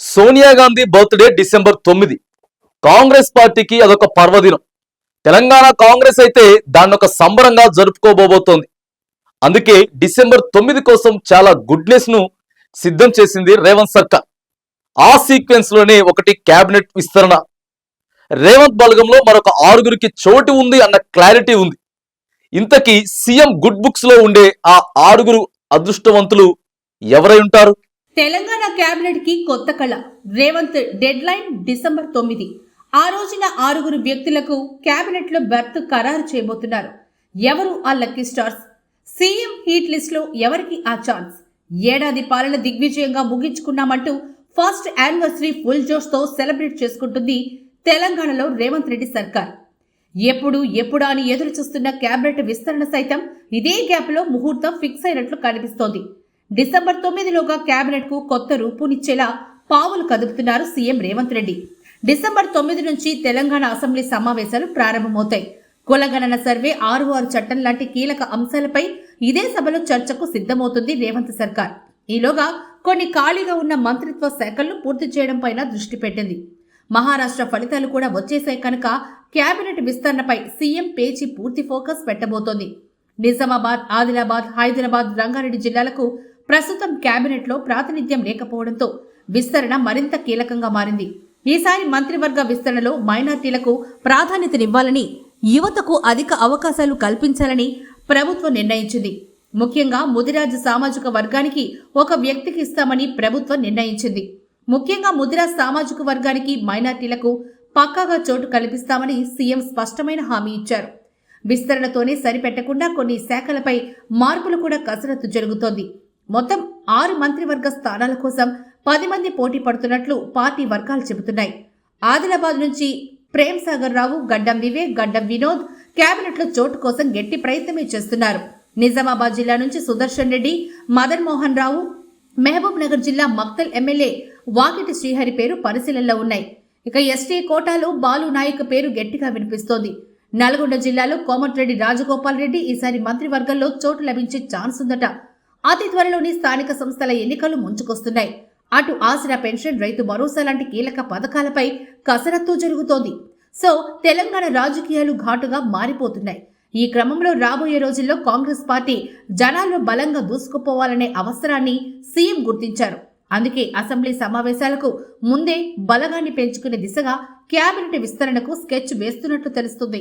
Sonia Gandhi birthday December తొమ్మిది. కాంగ్రెస్ పార్టీకి అదొక పర్వదినం. తెలంగాణ కాంగ్రెస్ అయితే దాన్ని ఒక సంబరంగా జరుపుకోబోతోంది. అందుకే డిసెంబర్ తొమ్మిది కోసం చాలా గుడ్నెస్ను సిద్ధం చేసింది రేవంత్ సర్కార్. ఆ సీక్వెన్స్లోనే ఒకటి కేబినెట్ విస్తరణ. రేవంత్ బలగంలో మరొక ఆరుగురికి చోటు ఉంది అన్న క్లారిటీ ఉంది. ఇంతకీ సీఎం గుడ్ బుక్స్లో ఉండే ఆ ఆరుగురు అదృష్టవంతులు ఎవరై ఉంటారు? తెలంగాణ కేబినెట్కి కొత్త కళ. రేవంత్ డెడ్ లైన్ డిసెంబర్ తొమ్మిది. ఆ రోజున ఆరుగురు వ్యక్తులకు కేబినెట్లో బెర్త్ ఖరారు చేయబోతున్నారు. ఎవరు ఆ లక్కీ స్టార్స్? సీఎం హీట్ లిస్ట్లో ఎవరికి ఆ ఛాన్స్? ఏడాది పాలన దిగ్విజయంగా ముగించుకున్నామంటూ ఫస్ట్ యానివర్సరీ ఫుల్ జోష్తో సెలబ్రేట్ చేసుకుంటుంది తెలంగాణలో రేవంత్ రెడ్డి సర్కార్. ఎప్పుడు ఎప్పుడా అని ఎదురు చూస్తున్న కేబినెట్ విస్తరణ సైతం ఇదే గ్యాప్లో ముహూర్తం ఫిక్స్ అయినట్లు కనిపిస్తోంది. డిసెంబర్ తొమ్మిదిలోగా కేబినెట్కు కొత్త రూపునిచ్చేలా పావులు కదుపుతున్నారు సీఎం రేవంత్ రెడ్డి. డిసెంబర్ తొమ్మిది నుంచి తెలంగాణ అసెంబ్లీ సమావేశాలు ప్రారంభమవుతాయి. కులగణన సర్వే ఆరు ఆరు చట్టం లాంటి కీలక అంశాలపై ఇదే సభలో చర్చకు సిద్ధమవుతుంది రేవంత్ సర్కార్. ఈలోగా కొన్ని ఖాళీగా ఉన్న మంత్రిత్వ శాఖలను పూర్తి చేయడం పైన దృష్టి పెట్టింది. మహారాష్ట్ర ఫలితాలు కూడా వచ్చేసాయి కనుక కేబినెట్ విస్తరణపై సీఎం పేచి పూర్తి ఫోకస్ పెట్టబోతోంది. నిజామాబాద్ ఆదిలాబాద్ హైదరాబాద్ రంగారెడ్డి జిల్లాలకు ప్రస్తుతం కేబినెట్లో ప్రాతినిధ్యం లేకపోవడంతో విస్తరణ మరింత కీలకంగా మారింది. ఈసారి మంత్రివర్గ విస్తరణలో మైనార్టీలకు ప్రాధాన్యతనివ్వాలని యువతకు అధిక అవకాశాలు కల్పించాలని ప్రభుత్వం నిర్ణయించింది. ముఖ్యంగా ముదిరాజు సామాజిక వర్గానికి ఒక వ్యక్తికి ఇస్తామని ప్రభుత్వం నిర్ణయించింది. ముఖ్యంగా ముదిరాజ్ సామాజిక వర్గానికి మైనార్టీలకు పక్కాగా చోటు కల్పిస్తామని సీఎం స్పష్టమైన హామీ ఇచ్చారు. విస్తరణతోనే సరిపెట్టకుండా కొన్ని శాఖలపై మార్పులు కూడా కసరత్తు జరుగుతోంది. మొత్తం ఆరు మంత్రివర్గ స్థానాల కోసం పది మంది పోటీ పడుతున్నట్లు పార్టీ వర్గాలు చెబుతున్నాయి. ఆదిలాబాద్ నుంచి ప్రేమ్ సాగర్ రావు గడ్డం వివేక్ గడ్డం వినోద్ కేబినెట్లో చోటు కోసం గట్టి ప్రయత్నమే చేస్తున్నారు. నిజామాబాద్ జిల్లా నుంచి సుదర్శన్ రెడ్డి మదన్ మోహన్ రావు మహబూబ్ నగర్ జిల్లా మక్తల్ ఎమ్మెల్యే వాకిటి శ్రీహరి పేరు పరిశీలనలో ఉన్నాయి. ఇక ఎస్టీ కోటాలో బాలు నాయక్ పేరు గట్టిగా వినిపిస్తోంది. నల్గొండ జిల్లాలో కోమటిరెడ్డి రాజగోపాల్ రెడ్డి ఈసారి మంత్రివర్గంలో చోటు లభించే ఛాన్స్ ఉందట. అతి త్వరలోని స్థానిక సంస్థల ఎన్నికలు ముంచుకొస్తున్నాయి. అటు ఆసరా పెన్షన్ రైతు భరోసా లాంటి కీలక పథకాలపై కసరత్తు జరుగుతోంది. సో తెలంగాణ రాజకీయాలు ఘాటుగా మారిపోతున్నాయి. ఈ క్రమంలో రాబోయే రోజుల్లో కాంగ్రెస్ పార్టీ జనాల్లో బలంగా దూసుకుపోవాలనే అవసరాన్ని సీఎం గుర్తించారు. అందుకే అసెంబ్లీ సమావేశాలకు ముందే బలగాన్ని పెంచుకునే దిశగా కేబినెట్ విస్తరణకు స్కెచ్ వేస్తున్నట్లు తెలుస్తుంది.